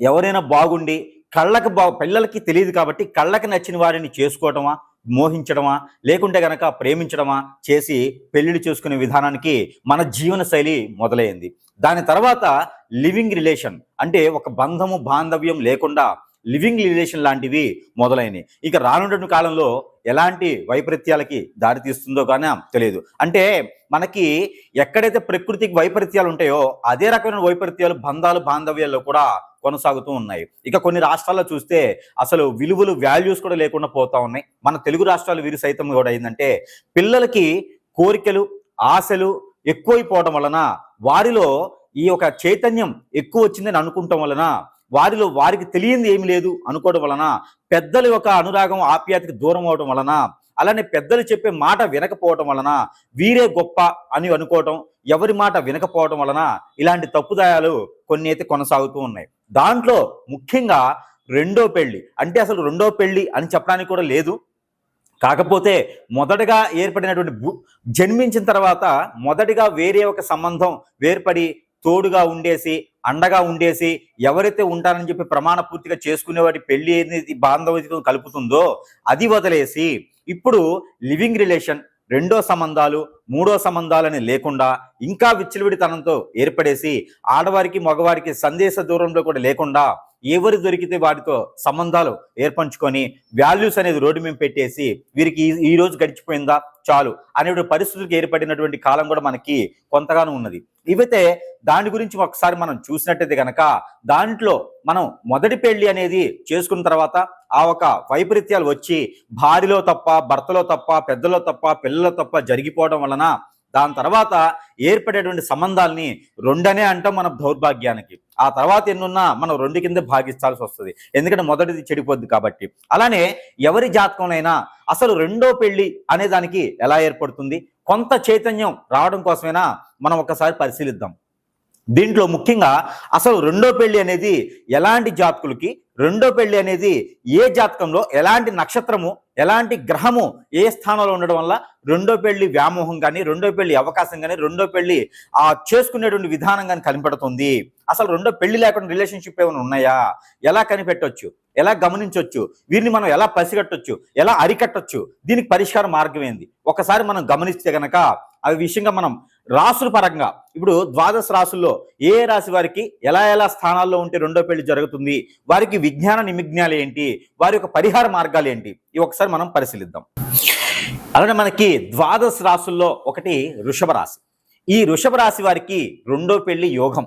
ఎవరైనా బాగుండి కళ్ళకి బా పిల్లలకి తెలియదు కాబట్టి కళ్ళకి నచ్చిన వారిని చేసుకోవటమా మోహించడమా లేకుంటే గనక ప్రేమించడమా చేసి పెళ్ళిళ్ళు చేసుకునే విధానానికి మన జీవన శైలి మొదలైంది. దాని తర్వాత లివింగ్ రిలేషన్ అంటే ఒక బంధము బాంధవ్యం లేకుండా లివింగ్ రిలేషన్ లాంటివి మొదలైనవి ఇక రానున్న కాలంలో ఎలాంటి వైపరీత్యాలకి దారి తీస్తుందో కానీ తెలియదు. అంటే మనకి ఎక్కడైతే ప్రకృతికి వైపరీత్యాలు ఉంటాయో అదే రకమైన వైపరీత్యాలు బంధాలు బాంధవ్యాల్లో కూడా కొనసాగుతూ ఉన్నాయి. ఇక కొన్ని రాష్ట్రాల్లో చూస్తే అసలు విలువలు వాల్యూస్ కూడా లేకుండా పోతా ఉన్నాయి. మన తెలుగు రాష్ట్రాలు వీరు సైతం కూడా ఏంటంటే పిల్లలకి కోరికలు ఆశలు ఎక్కువైపోవడం వలన వారిలో ఈ యొక్క చైతన్యం ఎక్కువ వచ్చిందని అనుకుంటాం వలన వారిలో వారికి తెలియంది ఏమి లేదు అనుకోవడం వలన పెద్దల యొక్క అనురాగం ఆప్యాయతకి దూరం అవడం వలన అలానే పెద్దలు చెప్పే మాట వినకపోవటం వలన వీరే గొప్ప అని అనుకోవటం ఎవరి మాట వినకపోవటం వలన ఇలాంటి తప్పుదాయాలు కొన్ని అయితే కొనసాగుతూ ఉన్నాయి. దాంట్లో ముఖ్యంగా రెండో పెళ్ళి అంటే అసలు రెండో పెళ్ళి అని చెప్పడానికి కూడా లేదు. కాకపోతే మొదటగా ఏర్పడినటువంటి భూ- జన్మించిన తర్వాత మొదటిగా వేరే ఒక సంబంధం వేర్పడి తోడుగా ఉండేసి అండగా ఉండేసి ఎవరైతే ఉంటారని చెప్పి ప్రమాణ పూర్తిగా చేసుకునే వాటి పెళ్ళి అనేది బాంధవ్యతను కలుపుతుందో అది వదిలేసి ఇప్పుడు లివింగ్ రిలేషన్ రెండో సంబంధాలు మూడో సంబంధాలని లేకుండా ఇంకా విచ్చలవిడితనంతో ఏర్పడేసి ఆడవారికి మగవారికి సందేశ దూరంలో కూడా లేకుండా ఎవరు దొరికితే వారితో సంబంధాలు ఏర్పంచుకొని వాల్యూస్ అనేది రోడ్డు మేము పెట్టేసి వీరికి ఈ- రోజు గడిచిపోయిందా? చాలు అనేటువంటి పరిస్థితులకు ఏర్పడినటువంటి కాలం కూడా మనకి కొంతగానో ఉన్నది. ఇవైతే దాని గురించి ఒకసారి మనం చూసినట్టయితే కనుక దాంట్లో మనం మొదటి పెళ్ళి అనేది చేసుకున్న తర్వాత ఆ ఒక వైపరీత్యాలు వచ్చి భార్యలో తప్ప భర్తలో తప్ప పెద్దలో తప్ప పిల్లలో తప్ప జరిగిపోవడం వలన దాని తర్వాత ఏర్పడేటువంటి సంబంధాలని రెండనే అంటాం మన దౌర్భాగ్యానికి. ఆ తర్వాత ఎన్నున్నా మనం రెండు కింద భాగిస్తాల్సి వస్తుంది. ఎందుకంటే మొదటిది చెడిపోద్ది కాబట్టి. అలానే ఎవరి జాతకంలోనైనా అసలు రెండో పెళ్ళి అనే దానికి ఎలా ఏర్పడుతుంది? కొంత చైతన్యం రావడం కోసమైనా మనం ఒకసారి పరిశీలిద్దాం. దీంట్లో ముఖ్యంగా అసలు రెండో పెళ్ళి అనేది ఎలాంటి జాతకులకి రెండో పెళ్ళి అనేది ఏ జాతకంలో ఎలాంటి నక్షత్రము ఎలాంటి గ్రహము ఏ స్థానంలో ఉండడం వల్ల రెండో పెళ్ళి వ్యామోహం కానీ రెండో పెళ్ళి అవకాశం కానీ రెండో పెళ్ళి ఆ చేసుకునేటువంటి విధానం కానీ కనిపెడుతుంది. అసలు రెండో పెళ్ళి లేకుండా రిలేషన్షిప్ ఏమైనా ఉన్నాయా? ఎలా కనిపెట్టవచ్చు ఎలా గమనించవచ్చు వీరిని మనం ఎలా పసిగట్టొచ్చు ఎలా అరికట్టొచ్చు? దీనికి పరిష్కార మార్గం ఏంది? ఒకసారి మనం గమనిస్తే గనక ఆ విషయంగా మనం రాసుల పరంగా ఇప్పుడు ద్వాదశ రాసుల్లో ఏ రాశి వారికి ఎలా ఎలా స్థానాల్లో ఉంటే రెండో పెళ్ళి జరుగుతుంది? వారికి విజ్ఞాన నిమిజ్ఞాలు ఏంటి? వారి యొక్క పరిహార మార్గాలు ఏంటి? ఇవి ఒకసారి మనం పరిశీలిద్దాం. అలానే మనకి ద్వాదశ రాసుల్లో ఒకటి వృషభ రాశి. ఈ వృషభ రాశి వారికి రెండో పెళ్ళి యోగం.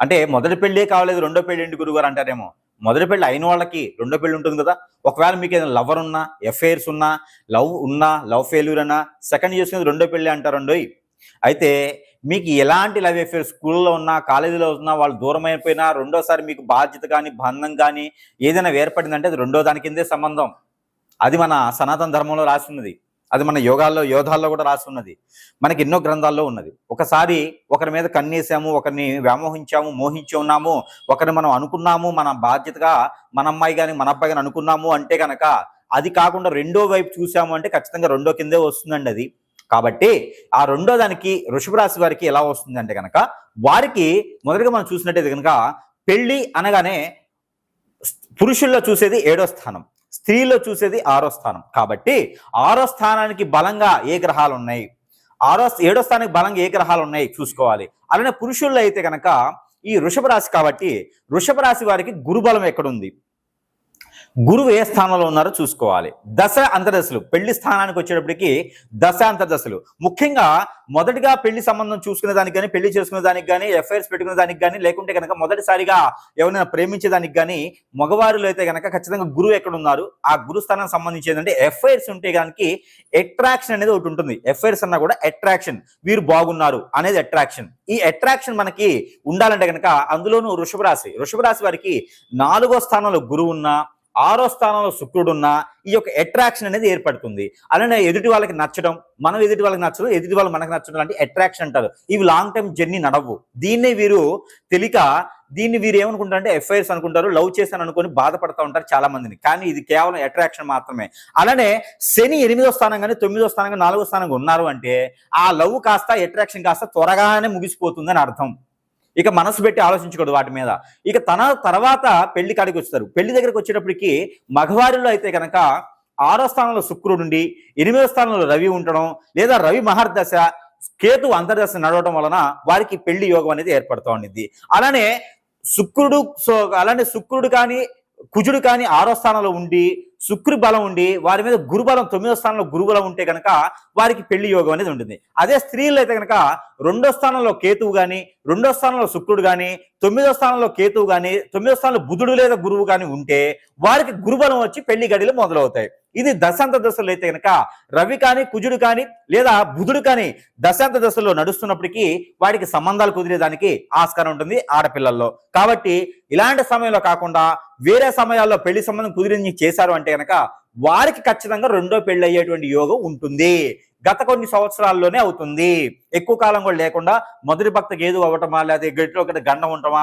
అంటే మొదటి పెళ్ళే కావలేదు రెండో పెళ్ళి ఏంటి గురుగారు అంటారేమో? మొదటి పెళ్ళి అయిన వాళ్ళకి రెండో పెళ్ళి ఉంటుంది కదా. ఒకవేళ మీకు ఏదైనా లవర్ ఉన్నా ఎఫైర్స్ ఉన్నా లవ్ ఉన్నా లవ్ ఫెయిల్యూర్ అన్నా సెకండ్ చేసుకునేది రెండో పెళ్ళి అంటారండోయ్. అయితే మీకు ఎలాంటి లవ్ అఫేర్ స్కూల్లో ఉన్నా కాలేజీలో ఉన్నా వాళ్ళు దూరం అయిపోయినా రెండోసారి మీకు బాధ్యత కానీ బంధం కానీ ఏదైనా ఏర్పడిందంటే అది రెండో దాని కిందే సంబంధం. అది మన సనాతన ధర్మంలో రాసి ఉన్నది అది మన యోగాల్లో యోధాల్లో కూడా రాసి ఉన్నది మనకి ఎన్నో గ్రంథాల్లో ఉన్నది. ఒకసారి ఒకరి మీద కన్నేసాము ఒకరిని వ్యామోహించాము మోహించి ఉన్నాము ఒకరిని మనం అనుకున్నాము మన బాధ్యతగా మన అమ్మాయి కానీ మన అబ్బాయి కానీ అనుకున్నాము అంటే కనుక అది కాకుండా రెండో వైపు చూసాము అంటే ఖచ్చితంగా రెండో కిందే వస్తుందండి అది. కాబట్టి ఆ రెండో దానికి వృషభ రాశి వారికి ఎలా వస్తుందంటే కనుక వారికి మొదటగా మనం చూసినట్టయితే కనుక పెళ్ళి అనగానే పురుషుల్లో చూసేది ఏడో స్థానం స్త్రీలో చూసేది ఆరో స్థానం. కాబట్టి ఆరో స్థానానికి బలంగా ఏ గ్రహాలు ఉన్నాయి? ఆరో ఏడో స్థానానికి బలంగా ఏ గ్రహాలు ఉన్నాయి? చూసుకోవాలి. అలానే పురుషుల్లో అయితే కనుక ఈ వృషభ రాశి కాబట్టి వృషభ రాశి వారికి గురుబలం ఎక్కడుంది? గురువు ఏ స్థానంలో ఉన్నారో చూసుకోవాలి. దశ అంతర్దశలు. పెళ్ళి స్థానానికి వచ్చేటప్పటికి దశ అంతర్దశలు. ముఖ్యంగా మొదటిగా పెళ్ళి సంబంధం చూసుకునే దానికి కానీ పెళ్ళి చేసుకునే దానికి కానీ ఎఫ్ఐఆర్స్ పెట్టుకునే దానికి కానీ లేకుంటే కనుక మొదటిసారిగా ఎవరైనా ప్రేమించేదానికి కానీ మగవారిలో అయితే కనుక ఖచ్చితంగా గురువు ఎక్కడ ఉన్నారు ఆ గురు స్థానానికి సంబంధించి ఏంటంటే ఎఫ్ఐఆర్స్ ఉంటే కనుక అట్రాక్షన్ అనేది ఒకటి ఉంటుంది. ఎఫ్ఐఆర్స్ అన్నా కూడా అట్రాక్షన్ వీరు బాగున్నారు అనేది అట్రాక్షన్ ఈ అట్రాక్షన్ మనకి ఉండాలంటే కనుక అందులోనూ వృషభ రాశి వృషభ రాశి వారికి నాలుగో స్థానంలో గురువు ఉన్నా ఆరో స్థానంలో శుక్రుడున్న ఈ యొక్క అట్రాక్షన్ అనేది ఏర్పడుతుంది. అలానే ఎదుటి వాళ్ళకి నచ్చడం మనం ఎదుటి వాళ్ళకి నచ్చడం ఎదుటి వాళ్ళు మనకు నచ్చడం అంటే అట్రాక్షన్ అంటారు. ఇవి లాంగ్ టైం జర్నీ నడవు. దీన్నే వీరు తెలియక దీన్ని వీరు ఏమనుకుంటారంటే ఎఫ్ఐఆర్స్ అనుకుంటారు లవ్ చేశాను అనుకొని బాధపడతా ఉంటారు చాలా మందిని కానీ ఇది కేవలం అట్రాక్షన్ మాత్రమే. అలానే శని ఎనిమిదో స్థానం కానీ తొమ్మిదో స్థానం కానీ నాలుగో స్థానంగా ఉన్నారు అంటే ఆ లవ్ కాస్త అట్రాక్షన్ కాస్త త్వరగానే ముగిసిపోతుందని అర్థం. ఇక మనసు పెట్టి ఆలోచించకూడదు వాటి మీద. ఇక తన తర్వాత పెళ్ళి కాడికి వస్తారు పెళ్ళి దగ్గరకు వచ్చేటప్పటికి మగవారిలో అయితే కనుక ఆరో స్థానంలో శుక్రుడుండి ఎనిమిదో స్థానంలో రవి ఉండడం లేదా రవి మహర్దశ కేతు అంతర్దశ నడవడం వలన వారికి పెళ్ళి యోగం అనేది ఏర్పడుతూ ఉండిద్ది. అలానే శుక్రుడు సో అలానే శుక్రుడు కానీ కుజుడు కానీ ఆరో స్థానంలో ఉండి శుక్రు బలం ఉండి వారి మీద గురుబలం తొమ్మిదో స్థానంలో గురుబలం ఉంటే కనుక వారికి పెళ్ళి యోగం అనేది ఉంటుంది. అదే స్త్రీలు అయితే కనుక రెండో స్థానంలో కేతువు కానీ రెండో స్థానంలో శుక్రుడు కానీ తొమ్మిదో స్థానంలో కేతువు కానీ తొమ్మిదో స్థానంలో బుధుడు లేదా గురువు కానీ ఉంటే వారికి గురుబలం వచ్చి పెళ్ళి గడిలు మొదలవుతాయి. ఇది దశాంత దశలో అయితే కనుక రవి కానీ కుజుడు కానీ లేదా బుధుడు కానీ దశాంత దశలో నడుస్తున్నప్పటికీ వాడికి సంబంధాలు కుదిరేదానికి ఆస్కారం ఉంటుంది ఆడపిల్లల్లో. కాబట్టి ఇలాంటి సమయంలో కాకుండా వేరే సమయాల్లో పెళ్ళి సంబంధం కుదిరించి చేశారు అంటే కనుక వారికి ఖచ్చితంగా రెండో పెళ్ళి అయ్యేటువంటి యోగం ఉంటుంది. గత కొన్ని సంవత్సరాల్లోనే అవుతుంది. ఎక్కువ కాలం కూడా లేకుండా మొదటి భక్తకి ఏదో అవ్వటమా లేదా గట్టిలో ఒకటి గండం ఉండటమా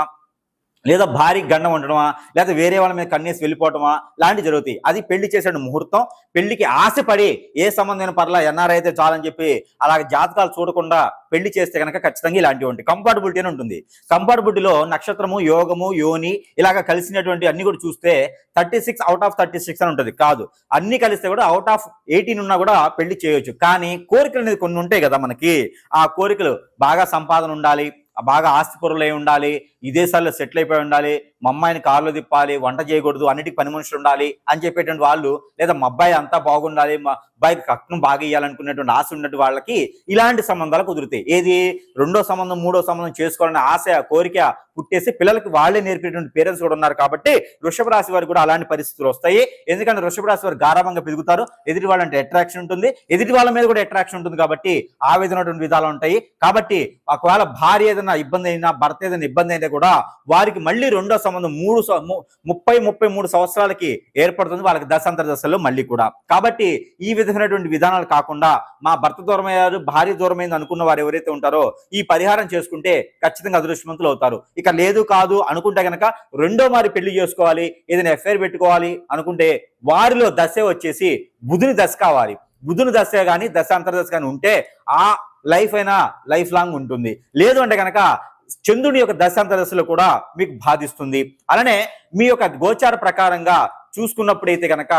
లేదా భారీ గండం ఉండడమా? లేదా వేరే వాళ్ళ మీద కన్నేసి వెళ్ళిపోవటమా? లాంటివి జరుగుతాయి. అది పెళ్ళి చేసేట ముహూర్తం. పెళ్ళికి ఆశపడి ఏ సంబంధమైన పర్లా ఎన్ఆర్ఐ అయితే చాలని చెప్పి అలాగే జాతకాలు చూడకుండా పెళ్ళి చేస్తే కనుక ఖచ్చితంగా ఇలాంటివి ఉంటాయి. కంఫర్టబిలిటీ అని ఉంటుంది. కంఫర్టబిలిటీలో నక్షత్రము యోగము యోని ఇలాగ కలిసినటువంటి అన్ని కూడా చూస్తే thirty six out of thirty six అని ఉంటుంది. కాదు. అన్ని కలిస్తే కూడా అవుట్ ఆఫ్ ఎయిటీన్ ఉన్నా కూడా పెళ్ళి చేయొచ్చు. కానీ కోరికలు అనేది కొన్ని ఉంటాయి కదా మనకి. ఆ కోరికలు బాగా సంపాదన ఉండాలి. బాగా ఆస్తిపరులై ఉండాలి విదేశాల్లో సెటిల్ అయిపోయి ఉండాలి మా అమ్మాయిని కారులో తిప్పాలి వంట చేయకూడదు అన్నిటికి పని మనుషులు ఉండాలి అని చెప్పేటువంటి వాళ్ళు లేదా మా అబ్బాయి అంతా బాగుండాలి మా అబ్బాయికి కట్నం బాగా ఇవ్వాలనుకునేటువంటి ఆశ ఉన్నటువంటి వాళ్ళకి ఇలాంటి సంబంధాలు కుదురుతాయి. ఏది? రెండో సంబంధం మూడో సంబంధం చేసుకోవాలనే ఆశ కోరిక పుట్టేసి పిల్లలకి వాళ్ళే నేర్పేటువంటి పేరెంట్స్ కూడా ఉన్నారు కాబట్టి వృషభ రాశి వారు కూడా అలాంటి పరిస్థితులు వస్తాయి. ఎందుకంటే వృషభ రాశి వారు గారాభంగా పెరుగుతారు ఎదుటి వాళ్ళంటే అట్రాక్షన్ ఉంటుంది ఎదుటి వాళ్ళ మీద కూడా అట్రాక్షన్ ఉంటుంది కాబట్టి ఆ విధమైనటువంటి విధాలు ఉంటాయి. కాబట్టి ఒకవేళ భార్య ఏదైనా ఇబ్బంది అయినా భర్త ఏదైనా ఇబ్బంది అయినా కూడా వారికి మళ్ళీ రెండో సంబంధం మూడు ముప్పై ముప్పై మూడు సంవత్సరాలకి ఏర్పడుతుంది వాళ్ళకి దశాంతర దశలో మళ్ళీ కూడా. కాబట్టి ఈ విధమైనటువంటి విధానాలు కాకుండా మా భర్త దూరమయ్యారు భార్య దూరమైంది అనుకున్న వారు ఎవరైతే ఉంటారో ఈ పరిహారం చేసుకుంటే ఖచ్చితంగా అదృష్టవంతులు అవుతారు. ఇక లేదు కాదు అనుకుంటే గనక రెండో మారి పెళ్ళి చేసుకోవాలి ఏదైనా ఎఫ్ఐఆర్ పెట్టుకోవాలి అనుకుంటే వారిలో దశ వచ్చేసి బుధుని దశ కావాలి. బుధుని దశ కానీ దశాంతర దశ కానీ ఉంటే ఆ లైఫ్ అయినా లైఫ్ లాంగ్ ఉంటుంది. లేదు అంటే గనక చంద్రుని యొక్క దశాంత దశలో కూడా మీకు బాధిస్తుంది. అలానే మీ యొక్క గోచార ప్రకారంగా చూసుకున్నప్పుడైతే కనుక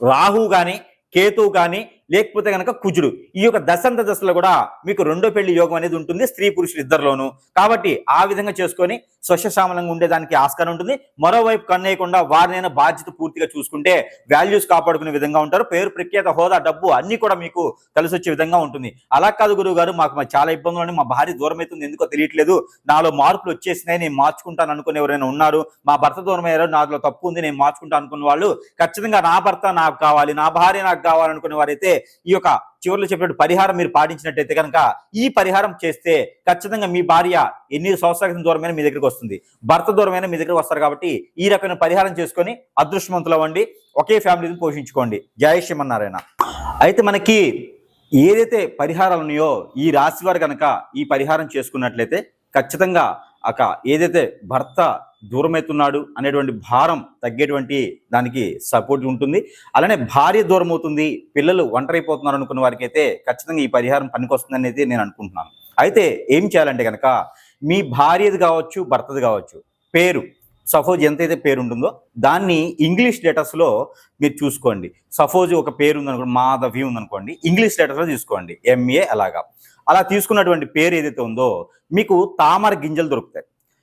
రాహు కానీ కేతువు కానీ లేకపోతే కనుక కుజుడు ఈ యొక్క దశంత దశలో కూడా మీకు రెండో పెళ్ళి యోగం అనేది ఉంటుంది స్త్రీ పురుషులు ఇద్దరిలోనూ. కాబట్టి ఆ విధంగా చేసుకొని స్వచ్ఛశామలంగా ఉండేదానికి ఆస్కారం ఉంటుంది. మరోవైపు కన్నేయకుండా వారినైనా బాధ్యత పూర్తిగా చూసుకుంటే వాల్యూస్ కాపాడుకునే విధంగా ఉంటారు. పేరు ప్రఖ్యాత హోదా డబ్బు అన్ని కూడా మీకు కలిసి వచ్చే విధంగా ఉంటుంది. అలా కాదు గురువు గారు మాకు చాలా ఇబ్బందులు మా భార్య దూరం అవుతుంది ఎందుకో తెలియట్లేదు. నాలో మార్పులు వచ్చేసినాయి. నేను మార్చుకుంటాను అనుకునే ఎవరైనా ఉన్నారు. మా భర్త దూరం అయ్యారు నాలో తప్పు ఉంది. నేను మార్చుకుంటాను అనుకున్న వాళ్ళు ఖచ్చితంగా నా భర్త నాకు కావాలి. నా భార్య నాకు కావాలనుకునే వారైతే ఈ యొక్క చివరిలో చెప్పినట్టు పరిహారం మీరు పాటించినట్టయితే కనుక ఈ పరిహారం చేస్తే ఖచ్చితంగా మీ భార్య ఎన్ని సంవత్సరాల దూరమైన మీ దగ్గరికి వస్తుంది. భర్త దూరమైన మీ దగ్గరికి వస్తారు కాబట్టి ఈ రకమైన పరిహారం చేసుకొని అదృష్టవంతులు అవ్వండి. ఒకే ఫ్యామిలీని పోషించుకోండి. జయ శ్రీమన్నారాయణ. అయితే మనకి ఏదైతే పరిహారాలు ఉన్నాయో ఈ రాశి వారు కనుక ఈ పరిహారం చేసుకున్నట్లయితే ఖచ్చితంగా అక ఏదైతే భర్త దూరమవుతున్నాడు అనేటువంటి భారం తగ్గేటువంటి దానికి సపోర్ట్ ఉంటుంది. అలానే భార్య దూరం అవుతుంది పిల్లలు ఒంటరైపోతున్నారు అనుకున్న వారికి అయితే ఖచ్చితంగా ఈ పరిహారం పనికొస్తుంది అనేది నేను అనుకుంటున్నాను. అయితే ఏం చేయాలంటే కనుక మీ భార్యది కావచ్చు భర్తది కావచ్చు పేరు సపోజ్ ఎంతైతే పేరు ఉంటుందో దాన్ని ఇంగ్లీష్ లెటర్స్లో మీరు చూసుకోండి. సపోజ్ ఒక పేరు ఉందనుకోండి మాధవి ఉందనుకోండి ఇంగ్లీష్ లెటర్స్లో తీసుకోండి ఎంఏ అలాగా. అలా తీసుకున్నటువంటి పేరు ఏదైతే ఉందో మీకు తామర గింజలు దొరుకుతాయి.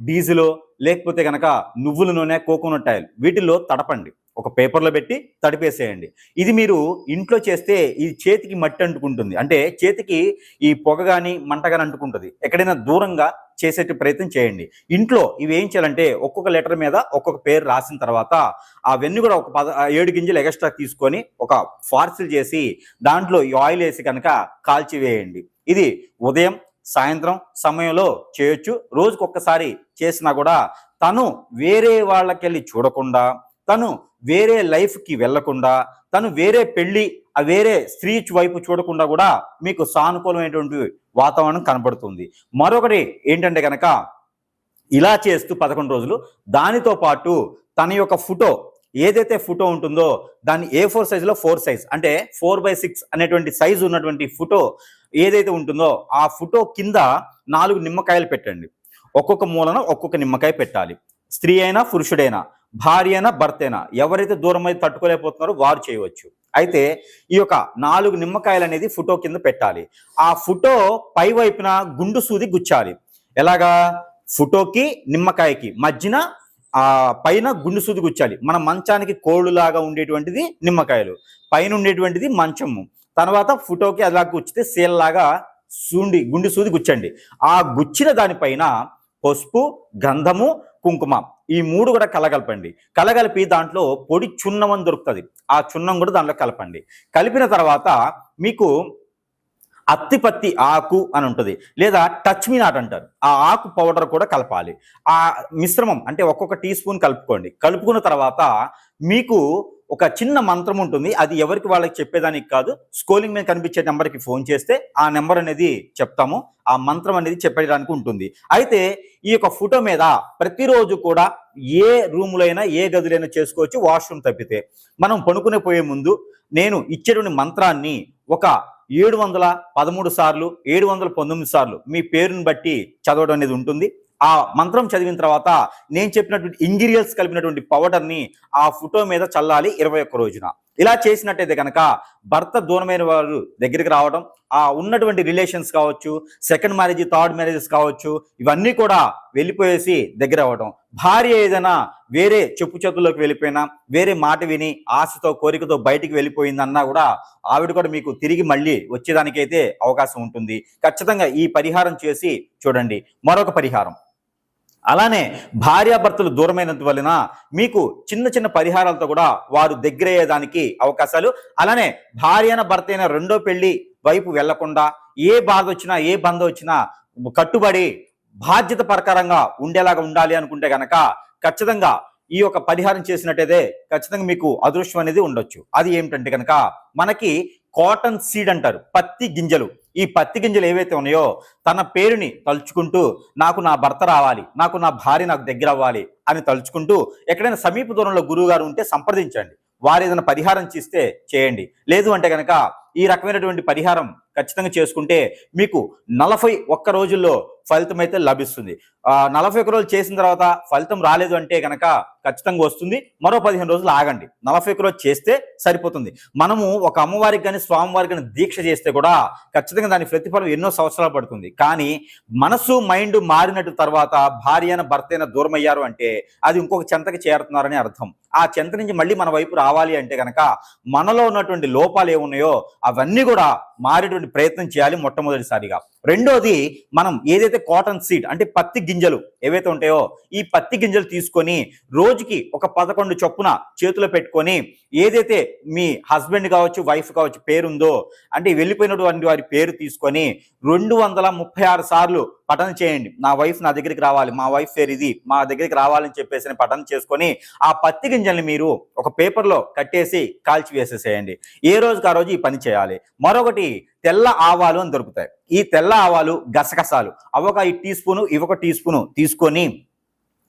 డీజిలో లేకపోతే కనుక నువ్వుల నూనె కోకోనట్ ఆయిల్ వీటిల్లో తడపండి. ఒక పేపర్లో పెట్టి తడిపేసేయండి. ఇది మీరు ఇంట్లో చేస్తే ఈ చేతికి మట్టి అంటుకుంటుంది. అంటే చేతికి ఈ పొగ కానీ మంట కానీ అంటుకుంటుంది. ఎక్కడైనా దూరంగా చేసే ప్రయత్నం చేయండి. ఇంట్లో ఇవి ఏం చేయాలంటే ఒక్కొక్క లెటర్ మీద ఒక్కొక్క పేరు రాసిన తర్వాత అవన్నీ కూడా ఒక పద ఏడు గింజలు ఎక్స్ట్రా తీసుకొని ఒక ఫార్సిల్ చేసి దాంట్లో ఈ ఆయిల్ వేసి కనుక కాల్చివేయండి. ఇది ఉదయం సాయంత్రం సమయంలో చేయొచ్చు. రోజుకు ఒక్కసారి చేసినా కూడా తను వేరే వాళ్ళకెళ్ళి చూడకుండా తను వేరే లైఫ్కి వెళ్ళకుండా తను వేరే పెళ్ళి ఆ వేరే స్త్రీ వైపు చూడకుండా కూడా మీకు సానుకూలమైనటువంటి వాతావరణం కనబడుతుంది. మరొకటి ఏంటంటే కనుక ఇలా చేస్తూ పదకొండు రోజులు దానితో పాటు తన యొక్క ఫోటో ఏదైతే ఫోటో ఉంటుందో దాన్ని ఏ ఫోర్ సైజులో ఫోర్ సైజ్ అంటే ఫోర్ బై సిక్స్ అనేటువంటి సైజు ఉన్నటువంటి ఫోటో ఏదైతే ఉంటుందో ఆ ఫోటో కింద నాలుగు నిమ్మకాయలు పెట్టండి. ఒక్కొక్క మూలన ఒక్కొక్క నిమ్మకాయ పెట్టాలి. స్త్రీ అయినా పురుషుడైనా భార్య అయినా భర్త అయినా ఎవరైతే దూరం అయితే తట్టుకోలేకపోతున్నారో వారు చేయవచ్చు. అయితే ఈ యొక్క నాలుగు నిమ్మకాయలు అనేది ఫోటో కింద పెట్టాలి. ఆ ఫోటో పై వైపున గుండు సూది గుచ్చాలి. ఎలాగా? ఫోటోకి నిమ్మకాయకి మధ్యన ఆ పైన గుండు సూది గుచ్చాలి. మన మంచానికి కోళ్ళులాగా ఉండేటువంటిది నిమ్మకాయలు. పైన ఉండేటువంటిది మంచము. తర్వాత ఫోటోకి అలా గుచ్చితే సీల్లాగా సూండి గుండి సూది గుచ్చండి. ఆ గుచ్చిన దానిపైన పసుపు గంధము కుంకుమ ఈ మూడు కూడా కలగలపండి. కలగలిపి దాంట్లో పొడి చున్నం అని దొరుకుతుంది. ఆ చున్నం కూడా దాంట్లో కలపండి. కలిపిన తర్వాత మీకు అత్తిపత్తి ఆకు అని ఉంటుంది. లేదా టచ్ మీ నాట్ అంటారు. ఆ ఆకు పౌడర్ కూడా కలపాలి. ఆ మిశ్రమం అంటే ఒక్కొక్క టీ స్పూన్ కలుపుకోండి. కలుపుకున్న తర్వాత మీకు ఒక చిన్న మంత్రం ఉంటుంది. అది ఎవరికి వాళ్ళకి చెప్పేదానికి కాదు. స్కోలింగ్ మీద కనిపించే నెంబర్కి ఫోన్ చేస్తే ఆ నెంబర్ అనేది చెప్తాము. ఆ మంత్రం అనేది చెప్పడానికి ఉంటుంది. అయితే ఈ యొక్క ఫోటో మీద ప్రతిరోజు కూడా ఏ రూములైనా అయినా ఏ గదులైనా చేసుకోవచ్చు వాష్రూమ్ తప్పితే. మనం పనుకునే పోయే ముందు నేను ఇచ్చేటువంటి మంత్రాన్ని ఒక ఏడు వందల పదమూడు సార్లు ఏడు వందల పంతొమ్మిది సార్లు మీ పేరుని బట్టి చదవడం అనేది ఉంటుంది. ఆ మంత్రం చదివిన తర్వాత నేను చెప్పినటువంటి ఇంగ్రీడియంట్స్ కలిపినటువంటి పౌడర్ని ఆ ఫోటో మీద చల్లాలి ఇరవై ఒక్క రోజున. ఇలా చేసినట్టయితే కనుక భర్త దూరమైన వారు దగ్గరికి రావడం ఆ ఉన్నటువంటి రిలేషన్స్ కావచ్చు సెకండ్ మ్యారేజ్ థర్డ్ మ్యారేజెస్ కావచ్చు ఇవన్నీ కూడా వెళ్ళిపోయేసి దగ్గర అవ్వడం భార్య ఏదైనా వేరే చెప్పు చేతుల్లోకి వెళ్ళిపోయినా వేరే మాట విని ఆశతో కోరికతో బయటికి వెళ్ళిపోయిందన్నా కూడా ఆవిడ కూడా మీకు తిరిగి మళ్ళీ వచ్చేదానికైతే అవకాశం ఉంటుంది. ఖచ్చితంగా ఈ పరిహారం చేసి చూడండి. మరొక పరిహారం. అలానే భార్యాభర్తలు దూరమైనంత వలన మీకు చిన్న చిన్న పరిహారాలతో కూడా వారు దగ్గరయ్యేదానికి అవకాశాలు. అలానే భార్యన భర్త అయిన రెండో పెళ్ళి వైపు వెళ్ళకుండా ఏ బాధ వచ్చినా ఏ బంధం వచ్చినా కట్టుబడి బాధ్యత ప్రకారంగా ఉండేలాగా ఉండాలి అనుకుంటే గనక ఖచ్చితంగా ఈ యొక్క పరిహారం చేసినట్టయితే ఖచ్చితంగా మీకు అదృష్టం అనేది ఉండొచ్చు. అది ఏమిటంటే కనుక మనకి కాటన్ సీడ్ అంటారు పత్తి గింజలు. ఈ పత్తి గింజలు ఏవైతే ఉన్నాయో తన పేరుని తలుచుకుంటూ నాకు నా భర్త రావాలి నాకు నా భార్య నాకు దగ్గర అవ్వాలి అని తలుచుకుంటూ ఎక్కడైనా సమీప దూరంలో గురువు గారు ఉంటే సంప్రదించండి. వారు ఏదైనా పరిహారం చేస్తే చేయండి. లేదు అంటే కనుక ఈ రకమైనటువంటి పరిహారం ఖచ్చితంగా చేసుకుంటే మీకు నలభై ఒక్క రోజుల్లో ఫలితం అయితే లభిస్తుంది నలభై ఒక్క రోజులు చేసిన తర్వాత ఫలితం రాలేదు అంటే కనుక ఖచ్చితంగా వస్తుంది. మరో పదిహేను రోజులు ఆగండి. నలభై ఒక్క రోజు చేస్తే సరిపోతుంది. మనము ఒక అమ్మవారికి కానీ స్వామివారికి కానీ దీక్ష చేస్తే కూడా ఖచ్చితంగా దాని ప్రతిఫలం ఎన్నో సంవత్సరాలు పడుతుంది. కానీ మనసు మైండ్ మారినట్టు తర్వాత భార్య అయిన భర్త అయిన దూరం అయ్యారు అంటే అది ఇంకొక చెంతకి చేరుతున్నారని అర్థం. ఆ చెంత నుంచి మళ్ళీ మన వైపు రావాలి అంటే కనుక మనలో ఉన్నటువంటి లోపాలు ఏమున్నాయో అవన్నీ కూడా మారేటువంటి ప్రయత్నం చేయాలి మొట్టమొదటిసారిగా. రెండోది మనం ఏదైతే కాటన్ సీడ్ అంటే పత్తి గింజలు ఏవైతే ఉంటాయో ఈ పత్తి గింజలు తీసుకొని రోజుకి ఒక పదకొండు చొప్పున చేతిలో పెట్టుకొని ఏదైతే మీ హస్బెండ్ కావచ్చు వైఫ్ కావచ్చు పేరుందో అంటే వెళ్ళిపోయినటువంటి వారి పేరు తీసుకొని రెండు వందల ముప్పై ఆరు సార్లు పఠన చేయండి. నా వైఫ్ నా దగ్గరికి రావాలి. మా వైఫ్ పేరు ఇది. మా దగ్గరికి రావాలని చెప్పేసి పఠన చేసుకొని ఆ పత్తి గింజల్ని మీరు ఒక పేపర్లో కట్టేసి కాల్చి వేసేసేయండి. ఏ రోజుకి ఆ రోజు ఈ పని చేయాలి. మరొకటి తెల్ల ఆవాలు అని దొరుకుతాయి. ఈ తెల్ల ఆవాలు గసగసాలు అవొక ఈ టీ స్పూను ఇవొక టీ స్పూను తీసుకొని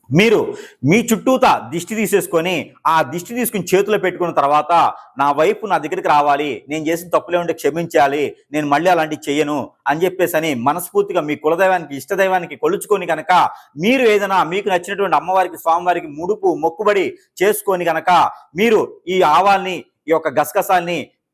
మీరు మీ చుట్టూతా దిష్టి తీసేసుకొని ఆ దిష్టి తీసుకుని చేతిలో పెట్టుకున్న తర్వాత నా వైపు నా దగ్గరికి రావాలి నేను చేసిన తప్పులే ఉంటే క్షమించాలి నేను మళ్ళీ అలాంటివి చెయ్యను అని చెప్పేసి అని మనస్ఫూర్తిగా మీ కులదైవానికి ఇష్టదైవానికి కొలుచుకొని కనుక మీరు ఏదైనా మీకు నచ్చినటువంటి అమ్మవారికి స్వామివారికి ముడుపు మొక్కుబడి చేసుకొని కనుక మీరు ఈ ఆవాల్ని ఈ యొక్క గసగసాల్ని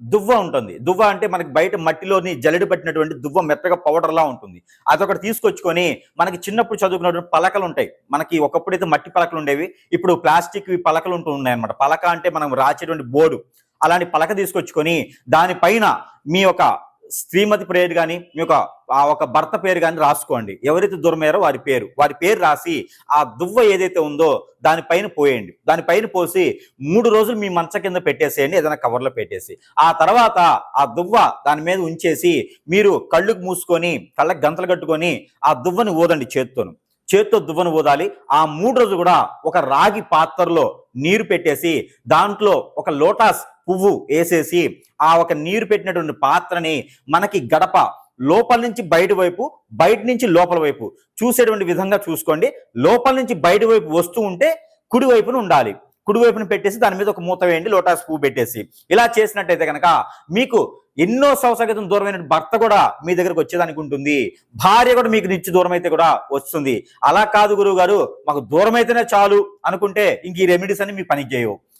దువ్వ ఉంటుంది. దువ్వ అంటే మనకి బయట మట్టిలోని జల్లెడు పట్టినటువంటి దువ్వ మెత్తగా పౌడర్లా ఉంటుంది. అదొకటి తీసుకొచ్చుకొని మనకి చిన్నప్పుడు చదువుకున్నటువంటి పలకలు ఉంటాయి. మనకి ఒకప్పుడైతే మట్టి పలకలు ఉండేవి. ఇప్పుడు ప్లాస్టిక్ పలకలు ఉంటూ ఉన్నాయి పలక అంటే మనం రాచేటువంటి బోర్డు. అలాంటి పలక తీసుకొచ్చుకొని దానిపైన మీ యొక్క శ్రీమతి పేరు కానీ మీ యొక్క ఆ ఒక భర్త పేరు కానీ రాసుకోండి. ఎవరైతే దూరమయ్యారో వారి పేరు. వారి పేరు రాసి ఆ దువ్వ ఏదైతే ఉందో దానిపైన పోయండి. దానిపైన పోసి మూడు రోజులు మీ మంచ కింద పెట్టేసేయండి ఏదైనా కవర్లో పెట్టేసి. ఆ తర్వాత ఆ దువ్వ దాని మీద ఉంచేసి మీరు కళ్ళుకు మూసుకొని కళ్ళకు గంతలు కట్టుకొని ఆ దువ్వని ఊదండి చేత్తోను. చేత్తో దువ్వను ఊదాలి. ఆ మూడు రోజులు కూడా ఒక రాగి పాత్రలో నీరు పెట్టేసి దాంట్లో ఒక లోటాస్ పువ్వు వేసేసి ఆ ఒక నీరు పెట్టినటువంటి పాత్రని మనకి గడప లోపల నుంచి బయట వైపు బయట నుంచి లోపల వైపు చూసేటువంటి విధంగా చూసుకోండి. లోపల నుంచి బయట వైపు వస్తూ ఉంటే కుడి వైపున ఉండాలి. కుడివైపున పెట్టేసి దాని మీద ఒక మూత వేయండి లోటాస్ పువ్వు పెట్టేసి. ఇలా చేసినట్టయితే కనుక మీకు ఎన్నో సంవత్సరాల క్రితం దూరమైన భర్త కూడా మీ దగ్గరకు వచ్చేదానికి ఉంటుంది. భార్య కూడా మీకు నిత్య దూరం అయితే కూడా వస్తుంది. అలా కాదు గురువు గారు మాకు దూరం అయితేనే చాలు అనుకుంటే ఇంక ఈ రెమెడీస్ అని మీకు పని చేయవు